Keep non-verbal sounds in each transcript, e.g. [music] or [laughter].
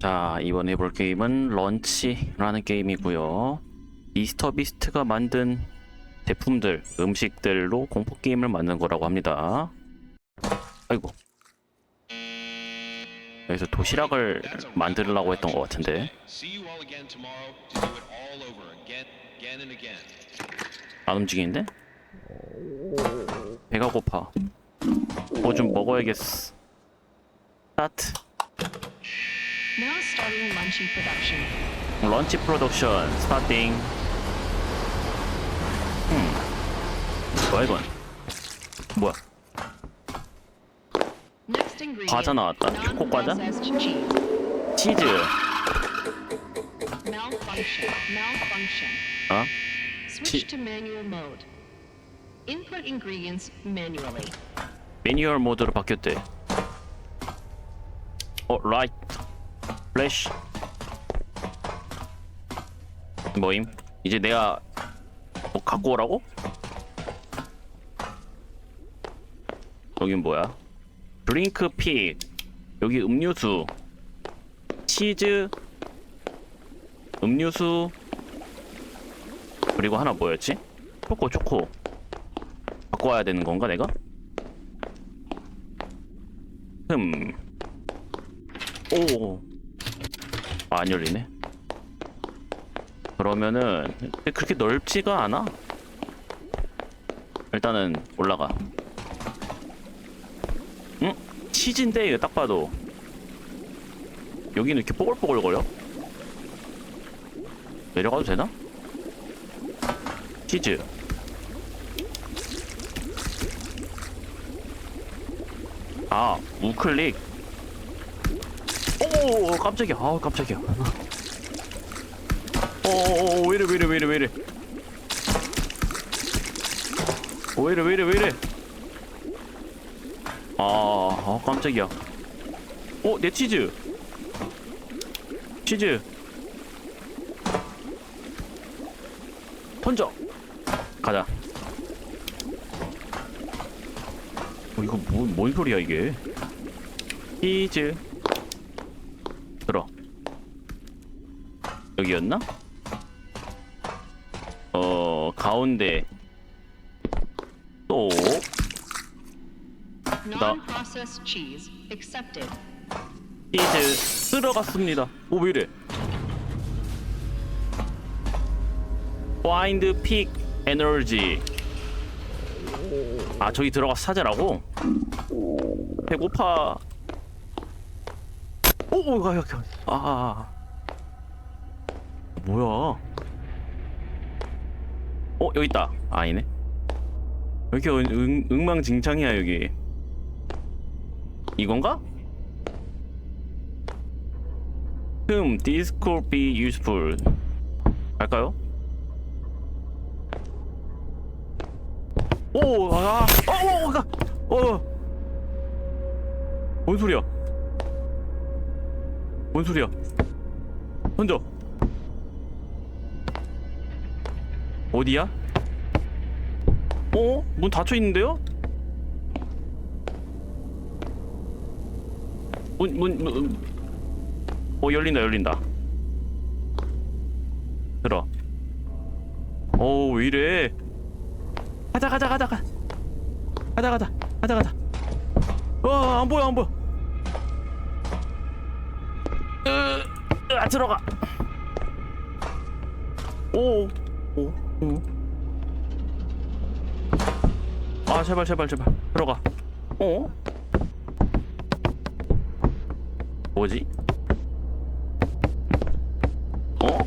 자, 이번 해볼 게임은 런치라는 게임이고요. 미스터 비스트가 만든 제품들, 음식들로 공포 게임을 만든 거라고 합니다. 아이고. 여기서 도시락을 만들려고 했던 것 같은데. 안 움직이는데? 배가 고파. 뭐 좀 먹어야겠어. 스타트. Now starting Munchie production. 런치 프로덕션 스타팅. 음. 뭐야 이건? 뭐야? Next ingredient. 과자 나왔다. 초코 과자? Non-processed cheese. 치즈. Malfunction. Malfunction. 어? Switch to manual mode. Input ingredients manually. 매뉴얼 모드로 바뀌었대. 어, 라이트. 플래시. 뭐임? 이제 내가 뭐 갖고 오라고? 여긴 뭐야? 드링크 픽. 여기 음료수. 치즈. 음료수. 그리고 하나 뭐였지? 초코 초코. 갖고 와야 되는 건가 내가? 흠. 오. 아, 안 열리네. 그러면은 그렇게 넓지가 않아. 일단은 올라가. 응? 치즈인데 이거 딱 봐도 여기는 이렇게 뽀글뽀글 거려? 내려가도 되나? 치즈. 아, 우클릭. 오, 깜짝이야. 아, 깜짝이야. 오, 오, 왜 이래, 왜 이래, 왜 이래, 왜 이래. 오, 왜 이래, 왜 이래, 왜 이래. 아, 아, 깜짝이야. 오, 내 치즈. 치즈. 던져. 가자. 어, 이거 뭐, 뭔 소리야 이게? 치즈 들어 여기였나? 어 가운데 또 Non-processed cheese accepted. 치즈 들어갔습니다. 오 왜 이래? 파인드 픽 에너지. 아 저기 들어가서 찾으라고? 배고파. 오오 가 여기 아 뭐야? 어 여기 있다. 아, 아니네. 왜 이렇게 응, 응, 엉망진창이야 여기. 이건가? 흠, this could be useful. 갈까요? 오, 아, 어, 어, 가, 어, 뭔 소리야? 뭔 소리야? 던져. 어디야? 어? 문 닫혀 있는데요? 문, 문, 문, 어 열린다 열린다. 들어. 어우 왜 이래? 가자 가자 가자 가. 가자 가자 가자 가자. 어 안 보여 안 보여. 으, 으, 아 들어가. 오오오 아 제발 제발 제발 들어가 어 뭐지 어?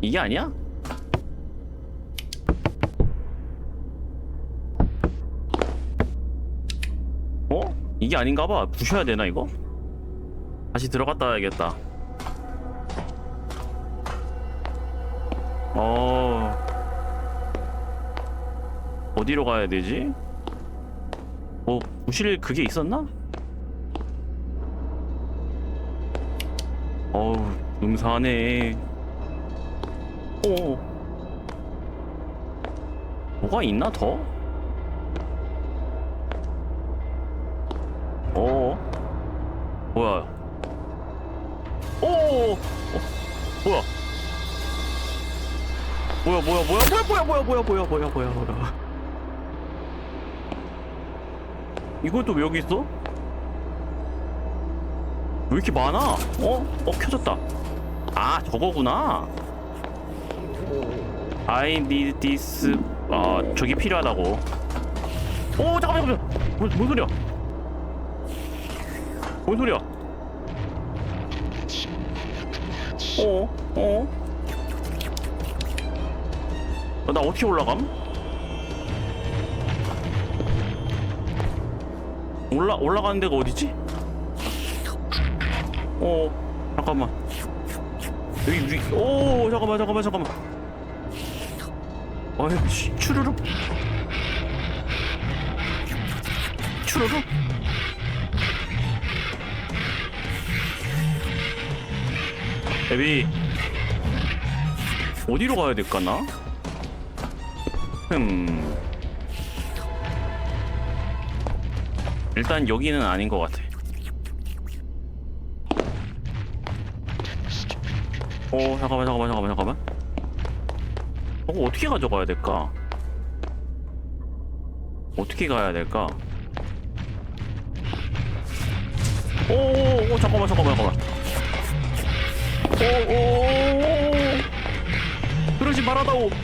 이게 아니야? 어? 이게 아닌가 봐. 부셔야 되나 이거? 다시 들어갔다 와야겠다. 어. 어디로 가야 되지? 어, 부실 그게 있었나? 어우 음산해. 오. 뭐가 있나 더? 어? 뭐야? 오! 어, 뭐야? 뭐야 뭐야 뭐야? 뭐야 뭐야 뭐야 뭐야 뭐야 뭐야 뭐야. 이걸 또 왜 여기 있어? 왜 이렇게 많아? 어? 어 켜졌다. 아 저거구나. I need this 아 저기 필요하다고. 오 잠깐만 잠깐만. 뭔, 뭔 소리야? 뭔 소리야? 어어? 어? 어? 어, 나 어떻게 올라감? 올라 올라가는 데가 어디지? 어 잠깐만 여기 우리 오 잠깐만 잠깐만 잠깐만 어, 아휴 추르륵 추르륵 에비 어디로 가야 될까나? 흠. 일단 여기는 아닌 것 같아. 오 잠깐만 잠깐만 잠깐만 잠깐만. 저거 어떻게 가져가야 될까? 어떻게 가야 될까? 오오오 잠깐만 잠깐만 잠깐만. 오오오 그러지 말아다오.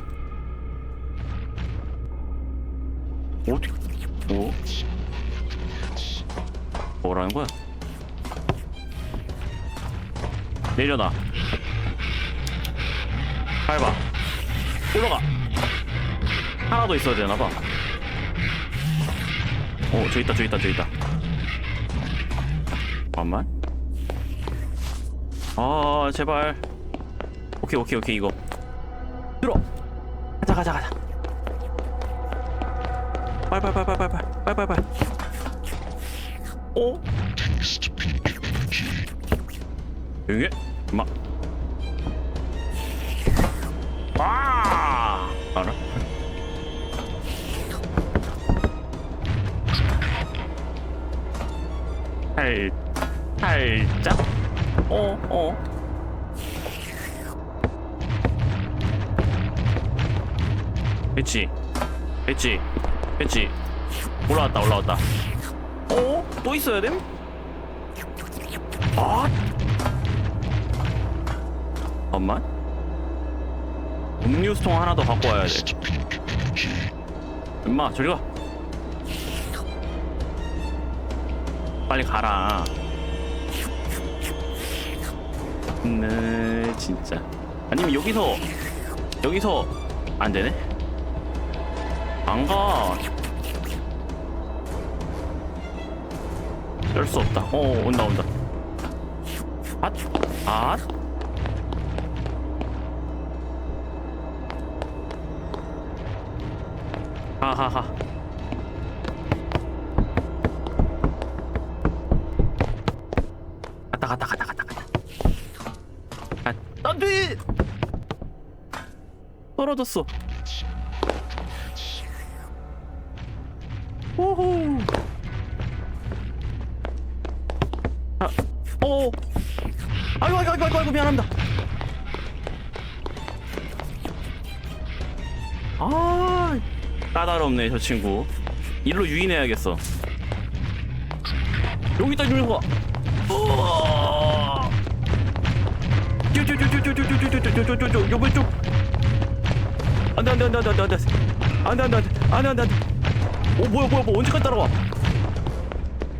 어디? 어? 뭐라는 거야? 내려놔. 밟아. 올라가. 하나 더 있어야 되나 봐. 어, 저기 있다, 저기 있다, 저기 있다. 잠깐만. 아, 제발. 오케이, 오케이, 오케이, 이거. 들어. 가자, 가자, 가자. 빨빨빨빨빨빨빨빨빨. 어? 해. 임마. 아! 알아? 살, 살짝? 어, 어. 됐지? 됐 지? 됐지? 올라왔다, 올라왔다. 어? 또 있어야 됨? 아! 잠깐만. 음료수통 하나 더 갖고 와야 돼. 엄마, 저리 가. 빨리 가라. 네, 진짜. 아니면 여기서 여기서 안 되네. 안 가. 열 수 없다. 어, 온다, 온다. 앗, 앗. 하하하. 갔다 갔다 갔다 갔다 갔다. 아, 안 돼. 떨어졌어. 까다롭네 저 친구. 일로 유인해야겠어. 여기 있다. 어. 요 왼쪽. 안돼 안돼 안돼 안돼 안돼 안돼 안돼 안돼 안돼 안돼 뭐야 뭐야 뭐 언제까지 따라와?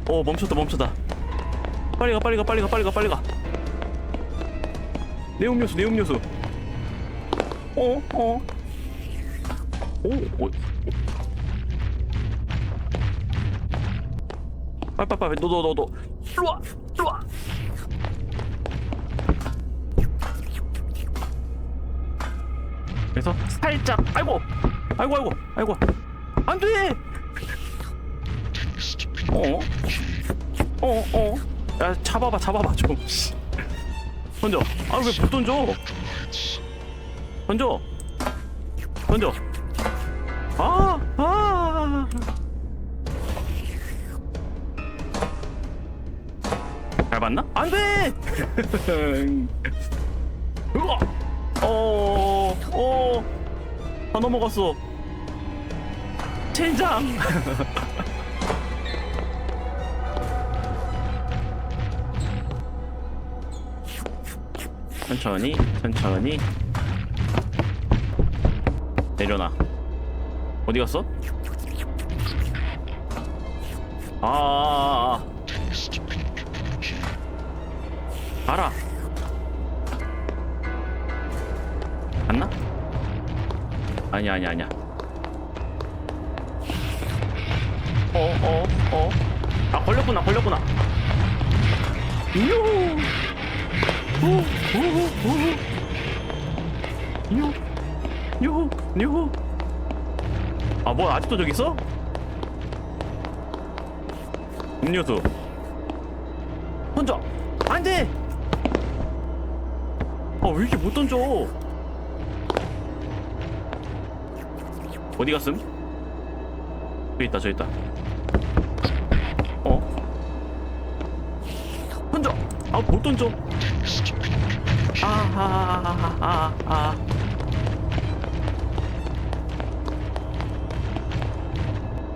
어 멈췄다 멈췄다. 빨리 가 빨리 가 빨리 가 빨리 가 빨리 가. 내 음료수 내 음료수. 어 어. 오 오. 빨빨빨. 너너너너. 일로와 일로와 그래서 살짝 아이고 아이고 아이고 아이고. 안돼! 어어 어어 야 잡아봐 잡아봐 좀. 던져. 아왜못 던져? 던져. 던져. 아아 아. 아. 잘 봤나? 안돼 으아! 어, 어, 다 넘어갔어. 젠장. [laughs] 천천히, 천천히. 내려놔. 어디 갔어? 아, 아, 아. 알아. 아니야 아니야 아니야. 어어어. 어, 어. 아 걸렸구나 걸렸구나. 요 요요요 아뭐 아직도 저기 있어? 음료수. 던져! 안돼! 아왜 이렇게 못 던져 어디 갔음? 저기 있다 저기 있다 어? 던져! 아못 던져 아아아아아 아,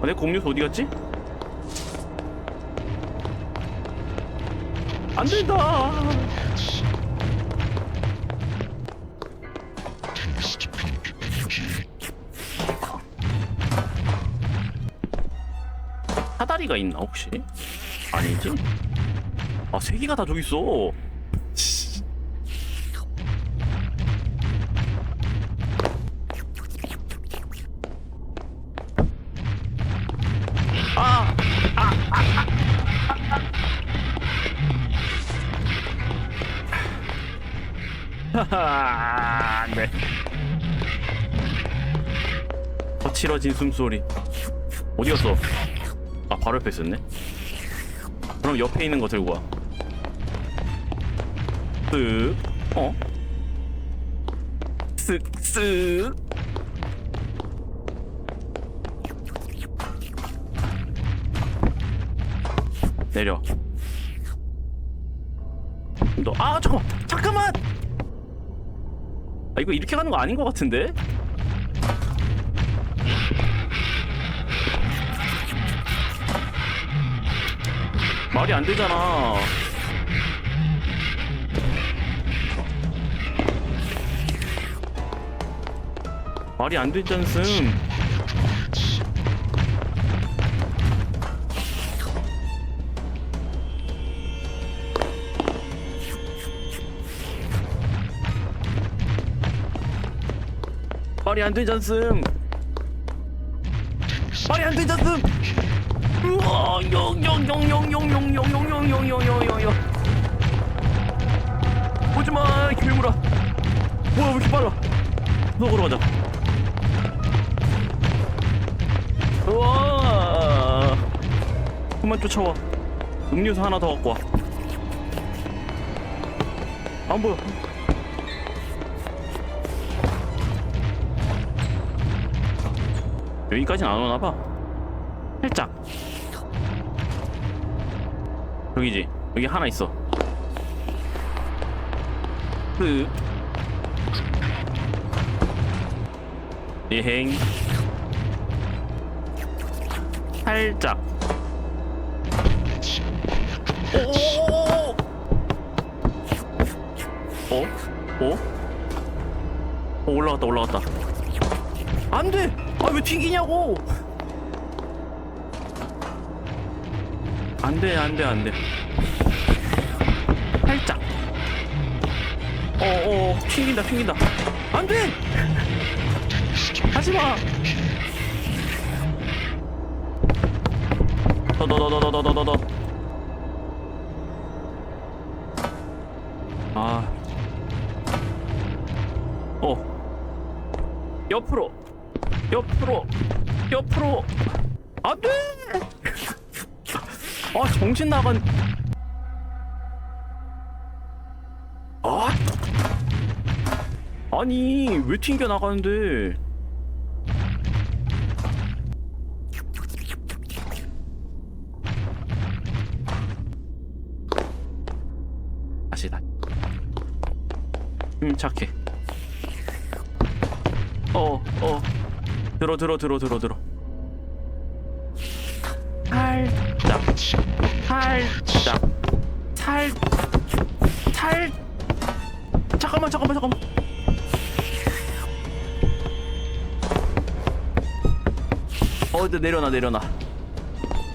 아, 내 공룡수 어디 갔지? 안 된다 사다리가 있나 혹시? 아니지? 아 세 개가 다 저기 있어. 아, 아, 아, 아, 아. 네. 거칠어진 숨소리. 어디 갔어? 아 바로 옆에 있었네 그럼 옆에 있는 거 들고 와 쓱, 어? 쓱, 쓱. 내려. 너, 아, 잠깐만, 잠깐만! 아, 이거 이렇게 가는 거 아닌 것 같은데? 말이 안 되잖아. 말이 안 되잖음. 말이 안 되잖음. 말이 안 되잖음. 영영영영영영영영영영영영영. 오지마, 괴물아. 뭐야, 왜 이렇게 빨라? 너 걸어가자. 우와. 그만 쫓아와. 음료수 하나 더 갖고 와. 안 보여. 여기까지는 안 오나 봐. 여기지. 여기 하나 있어. 그. 예행. 살짝. 오. 어? 어? 어 올라갔다 올라갔다. 안 돼. 아왜 튀기냐고. 안 돼, 안 돼, 안 돼. 살짝. 어, 어, 튕긴다, 튕긴다. 안 돼! 하지 마! 더, 더, 더, 더, 더, 더, 더, 더. 아. 어. 옆으로 옆으로 옆으로 안돼 아 정신 나간. 아? 아니 왜 튕겨 나가는데? 다시 다 음, 착해. 어, 어. 들어, 들어, 들어, 들어, 들어. 살짝, 살짝, 살, 살. 잠깐만, 잠깐만, 잠깐만. 어, 네, 내려놔, 내려놔.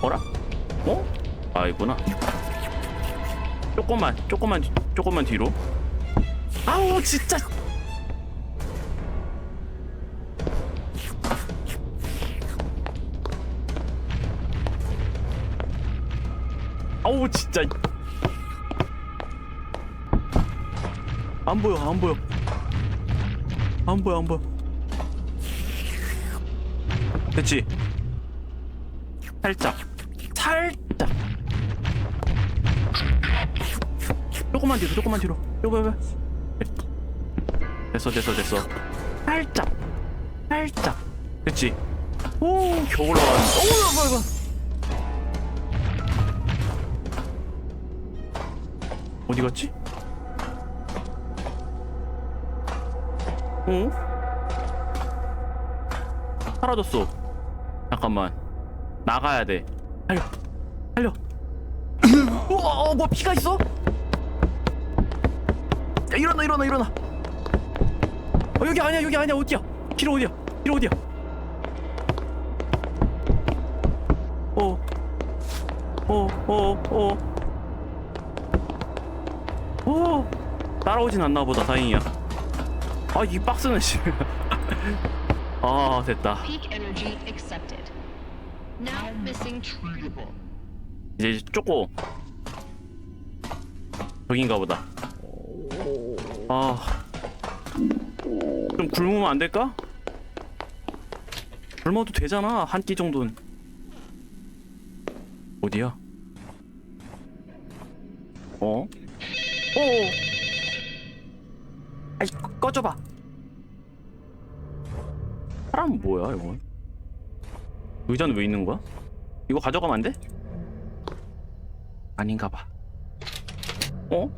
어라? 어? 아, 있구나. 조금만, 조금만, 뒤- 조금만 뒤로. 아우, 진짜. 아우 진짜. 안 보여 안 보여. 안 보여 안 보여. 됐지? 살짝. 살짝. 조금만 뒤로 조금만 뒤로. 요거 됐어 됐어 됐어. 살짝. 살짝. 됐지? 오 겨우 올라가는 오 이거 이거 어디 갔지? 어? 사라졌어. 잠깐만. 나가야 돼. 달려. 달려. [coughs] 우와, 어, 뭐 피가 있어? 야, 일어나, 일어나, 일어나. 어, 여기 아니야, 여기 아니야. 어디야? 길 어디야? 길 어디야? 어. 어, 어, 어. 오 따라오진 않나 보다 다행이야 아 이 박스는 씨아 [laughs] 됐다 Peak energy accepted. Now missing treatable. 이제 쪼꼬 저긴가 보다 아좀 굶으면 안 될까? 굶어도 되잖아 한 끼 정도는 어디야? 어? 오 아이 꺼- 꺼져봐 사람 뭐야 이거 의자는 왜 있는 거야? 이거 가져가면 안 돼? 아닌가 봐. 어?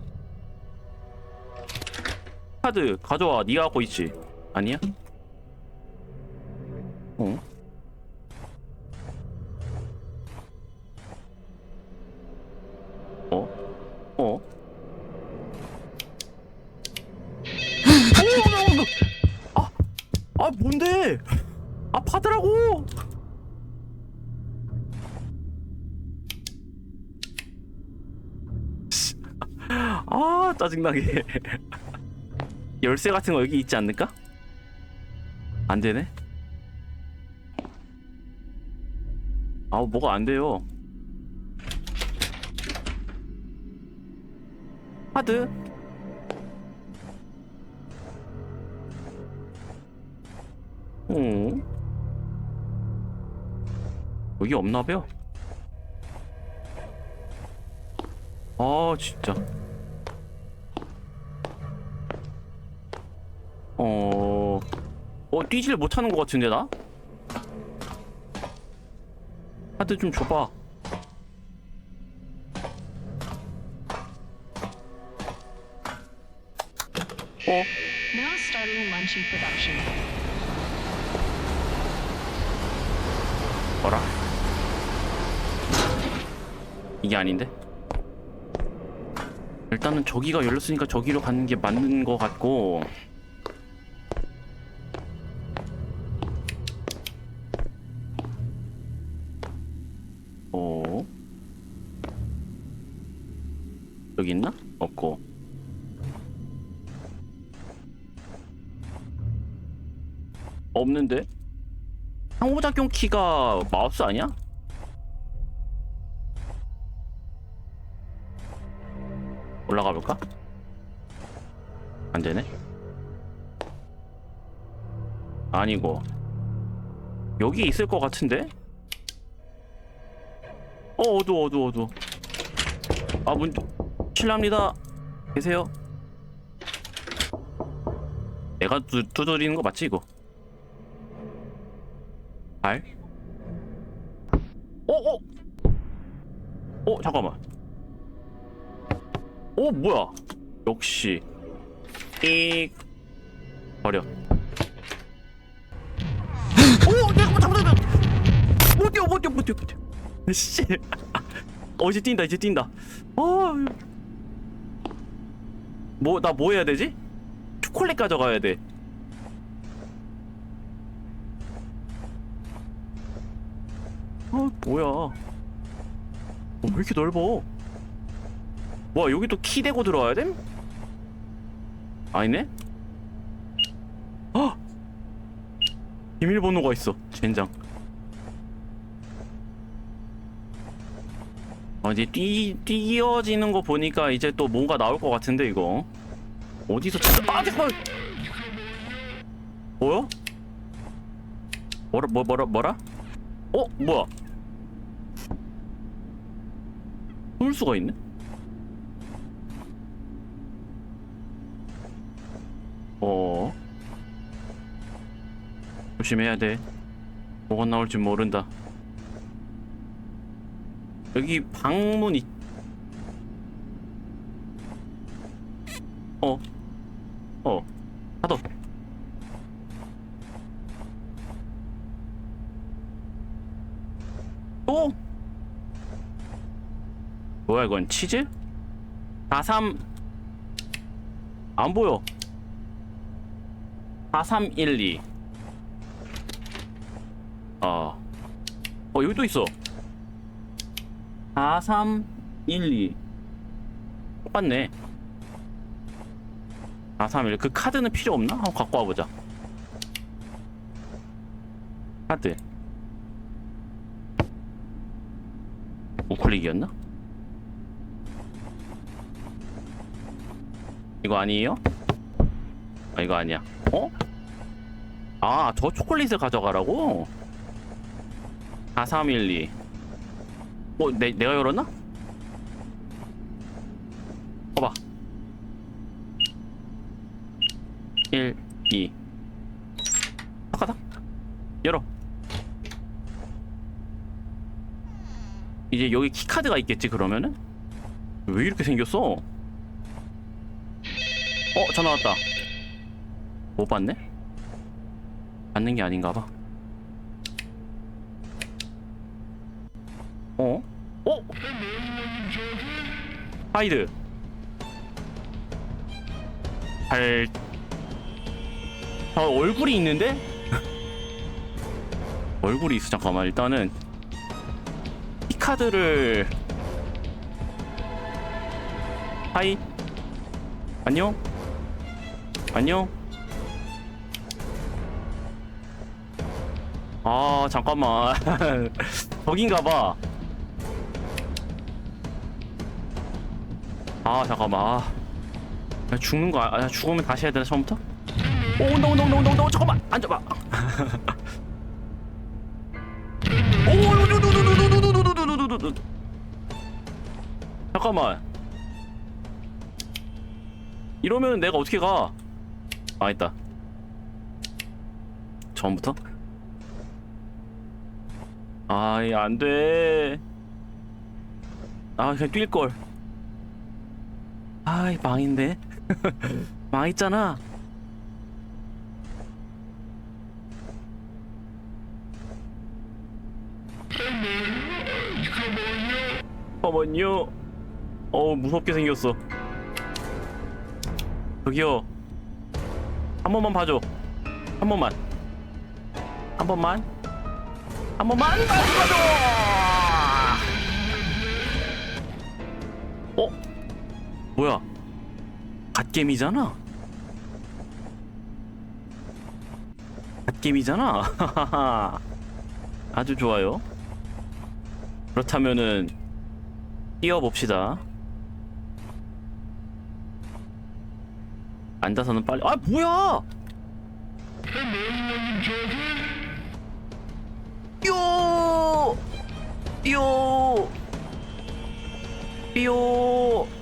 카드 가져와. 네가 갖고 있지. 아니야? 어? 어? 짜증나게 [laughs] 열쇠 같은 거 여기 있지 않을까? 안 되네. 아우 뭐가 안 돼요. 하드. 어. 여기 없나 봐요. 아 진짜. 어, 어 뛰질 못하는 것 같은데 나? 하드 좀 줘봐. 어? Now starting Munchie production. 뭐라? 이게 아닌데? 일단은 저기가 열렸으니까 저기로 가는 게 맞는 것 같고 여기 있나? 없고 없는데? 상호작용 키가 마우스 아니야? 올라가 볼까? 안 되네. 아니고 여기 있을 것 같은데? 어 어두워 어두워 어두워 아문 실례합니다. 계세요? 내가 두, 두드리는 거 맞지 이거? 발? 어? 어? 어 잠깐만. 어 뭐야? 역시. 이 버려. 오 잠깐만 잠깐만 잠깐만. 못 뛰어 못 뛰어 못 뛰어 못 뛰어. 씨. 어, 이제 뛴다 이제 뛴다. 어 뭐 나 뭐 해야 되지 초콜릿 가져가야 돼 어, 뭐야. 어, 왜 이렇게 넓어? 와, 여기 또 키 대고 들어와야 됨? 아니네? 아! 비밀번호가 있어, 젠장. 아, 이제 뛰, 뛰어지는 거 보니까 이제 또 뭔가 나올 것 같은데, 이거. 어디서 찾아, 아, 잠깐만! 뭐야? 뭐라, 뭐, 뭐라, 뭐라? 어? 뭐야? 쏠 수가 있네? 어. 조심해야 돼. 뭐가 나올지 모른다. 여기 방문 있. 어. 어. 하도. 또? 뭐야 이건 치즈? 43 안 보여 4312 어. 어 여기 또 있어 4312 똑같네 4312그 카드는 필요 없나? 한번 갖고 와보자 카드 우클릭이었나? 이거 아니에요? 아 이거 아니야 어? 아 저 초콜릿을 가져가라고? 4312 어? 내, 내가 열었나? 봐봐 1 2 아까다 열어 이제 여기 키카드가 있겠지 그러면은? 왜 이렇게 생겼어? 어 전화 왔다 못 받네? 받는 게 아닌가 봐 어? 어? 하이드. 발... 아 얼굴이 있는데? [laughs] 얼굴이 있어. 잠깐만 일단은 이 카드를. 하이. 안녕. 안녕. 아 잠깐만. [laughs] 저긴가봐 아 잠깐만 아나 죽는 거 아, 죽으면 다시 해야 되나 처음부터? 오 온다 온다 온다 온다 잠깐만 앉아봐 오 잠깐만 이러면 내가 어떻게 가? 아 있다 처음부터? 아이 안돼 아 그냥 뛸걸 아이 망인데? 망했잖아. 잠깐만요. 어우 무섭게 생겼어. 저기요. 한 번만 봐줘. 한 번만. 한 번만. 한 번만. 봐줘 뭐야? 갓겜이잖아. 갓겜이잖아. [laughs] 아주 좋아요. 그렇다면은 뛰어봅시다. 앉아서는 빨리. 아 뭐야? 요! 요! 요!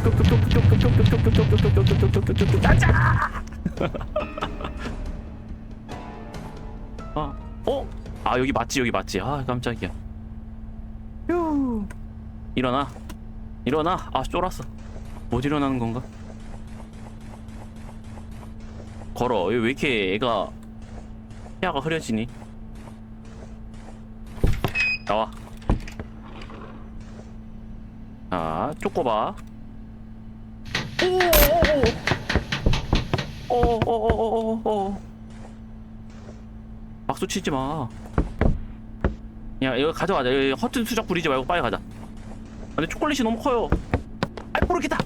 여기 맞지 여기 맞지. 아 깜짝이야. 휴. 일어나. 일어나. 아 쫄았어. 못 일어나는 건가? 걸어. 왜 이렇게 애가 피아가 흐려지니? 나와. 아 쪼꼬봐. 오오오오오오오오오. 박수 치지 마. 야 이거 가져가자. 여기 허튼 수작 부리지 말고 빨리 가자. 근데 초콜릿이 너무 커요. 아이 모르겠다!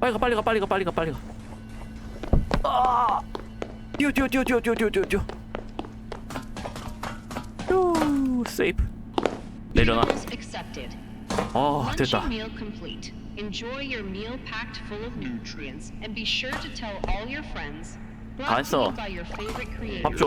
빨리 가 빨리 가 빨리 가 빨리 가 빨리 가. 아! 뛰어 뛰어 뛰어 뛰어 뛰어 뛰어 뛰어 뛰어. 휴 세이프. 내려놔. 어 됐다. 다 했어. 밥 줘.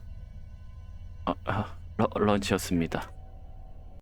아, 아, 런치였습니다.